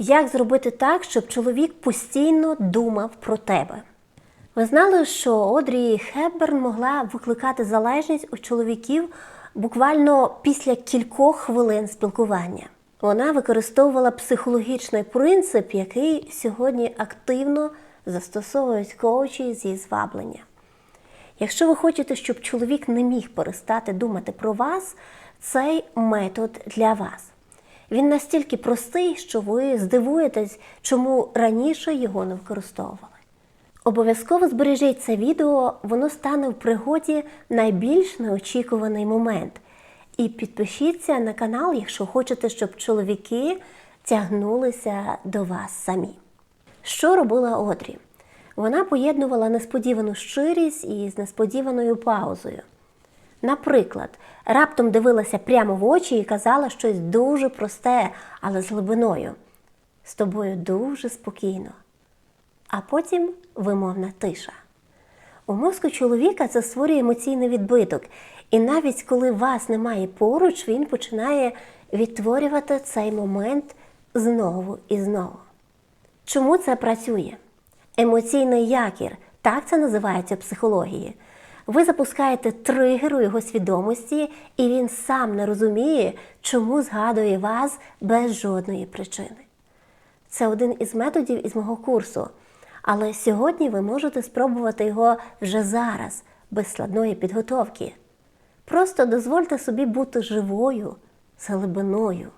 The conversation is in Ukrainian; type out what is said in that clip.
Як зробити так, щоб чоловік постійно думав про тебе? Ви знали, що Одрі Хепберн могла викликати залежність у чоловіків буквально після кількох хвилин спілкування. Вона використовувала психологічний принцип, який сьогодні активно застосовують коучі зі зваблення. Якщо ви хочете, щоб чоловік не міг перестати думати про вас, цей метод для вас. Він настільки простий, що ви здивуєтесь, чому раніше його не використовували. Обов'язково збережіть це відео, воно стане в пригоді найбільш неочікуваний момент. І підпишіться на канал, якщо хочете, щоб чоловіки тягнулися до вас самі. Що робила Одрі? Вона поєднувала несподівану щирість із несподіваною паузою. Наприклад, раптом дивилася прямо в очі і казала щось дуже просте, але з глибиною. З тобою дуже спокійно. А потім вимовна тиша. У мозку чоловіка це створює емоційний відбиток, і навіть коли вас немає поруч, він починає відтворювати цей момент знову і знову. Чому це працює? Емоційний якір, так це називається в психології. Ви запускаєте тригер у його свідомості, і він сам не розуміє, чому згадує вас без жодної причини. Це один із методів із мого курсу. Але сьогодні ви можете спробувати його вже зараз, без складної підготовки. Просто дозвольте собі бути живою глибиною.